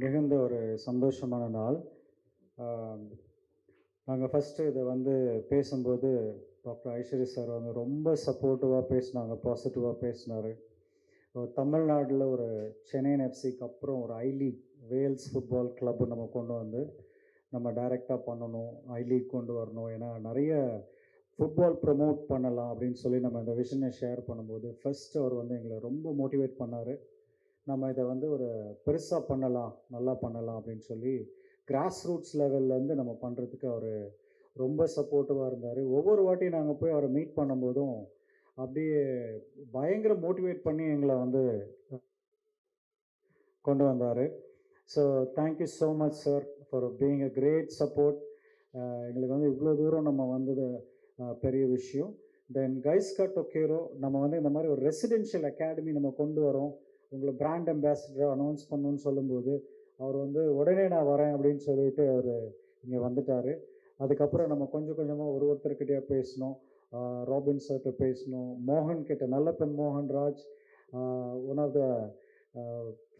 மிகுந்த ஒரு சந்தோஷமான நாள். நாங்கள் ஃபஸ்ட்டு இதை வந்து பேசும்போது டாக்டர் ஐஸ்வர்யா சார் வந்து ரொம்ப சப்போர்ட்டிவாக பேசினாங்க பாசிட்டிவாக பேசினார். தமிழ்நாட்டில் ஒரு சென்னை எஃப்சிக்கு அப்புறம் ஒரு I league Wales football club நம்ம கொண்டு வந்து நம்ம டைரெக்டாக பண்ணணும் ஐ லீக் கொண்டு வரணும். ஏன்னா நிறைய ஃபுட்பால் ப்ரமோட் பண்ணலாம் அப்படின்னு சொல்லி நம்ம இந்த விஷனை ஷேர் பண்ணும்போது ஃபஸ்ட் அவர் வந்து எங்களை ரொம்ப மோட்டிவேட் பண்ணார். நம்ம இதை வந்து ஒரு பெருசாக பண்ணலாம் நல்லா பண்ணலாம் அப்படின்னு சொல்லி கிராஸ் ரூட்ஸ் லெவல்லேருந்து நம்ம பண்ணுறதுக்கு அவர் ரொம்ப சப்போர்ட்டிவாக இருந்தார். ஒவ்வொரு வாட்டியும் நாங்கள் போய் அவரை மீட் பண்ணும்போதும் அப்படியே பயங்கர மோட்டிவேட் பண்ணி எங்களை வந்து கொண்டு வந்தார். So thank you so much sir for being a great support எங்களுக்கு வந்து இவ்வளோ தூரம் நம்ம வந்தது பெரிய விஷயம். தென் கைஸ்கா டொக்கேரோ நம்ம வந்து இந்த மாதிரி ஒரு ரெசிடென்ஷியல் அகாடமி நம்ம கொண்டு வரோம். உங்களை பிராண்ட் அம்பாசிடர் அனௌன்ஸ் பண்ணுன்னு சொல்லும்போது அவர் வந்து உடனே நான் வரேன் அப்படின்னு சொல்லிட்டு அவர் இங்கே வந்துட்டார். அதுக்கப்புறம் நம்ம கொஞ்சம் கொஞ்சமாக ஒரு ஒருத்தர்கிட்டயே பேசணும் ராபின் சார்கிட்ட பேசணும் மோகன் கிட்ட பெண் மோகன் Raj one of the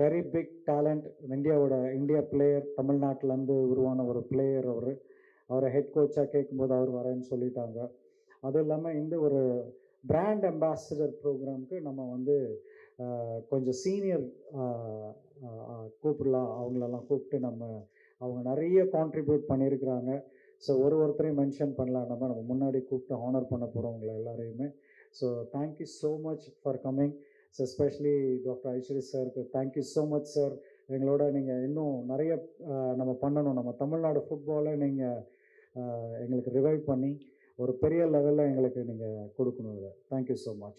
very big talent இந்தியாவோட இந்தியா பிளேயர் தமிழ்நாட்டிலேருந்து உருவான ஒரு பிளேயர் அவர். அவரை ஹெட் கோச்சாக கேட்கும்போது அவர் வரேன்னு சொல்லிட்டாங்க. அதுவும் இல்லாமல் இந்த ஒரு பிராண்ட் அம்பாசிடர் ப்ரோக்ராம்க்கு நம்ம வந்து கொஞ்சம் சீனியர் கூப்பிடலாம். அவங்களெல்லாம் கூப்பிட்டு நம்ம அவங்க நிறைய கான்ட்ரிபியூட் பண்ணியிருக்கிறாங்க. ஸோ ஒரு ஒருத்தரையும் மென்ஷன் பண்ணலாம். நம்ம நம்ம முன்னாடி கூப்பிட்டு ஹானர் பண்ண போகிறவங்கள எல்லாரையுமே. So thank you so much for coming so especially doctor Aishwari சாருக்கு தேங்க்யூ ஸோ மச் சார் எங்களோட நீங்கள் இன்னும் நிறைய நம்ம பண்ணணும். நம்ம தமிழ்நாடு ஃபுட்பாலை நீங்கள் எங்களுக்கு ரிவைவ் பண்ணி ஒரு பெரிய லெவலில் எங்களுக்கு நீங்கள் கொடுக்கணும் இதை. Thank you so much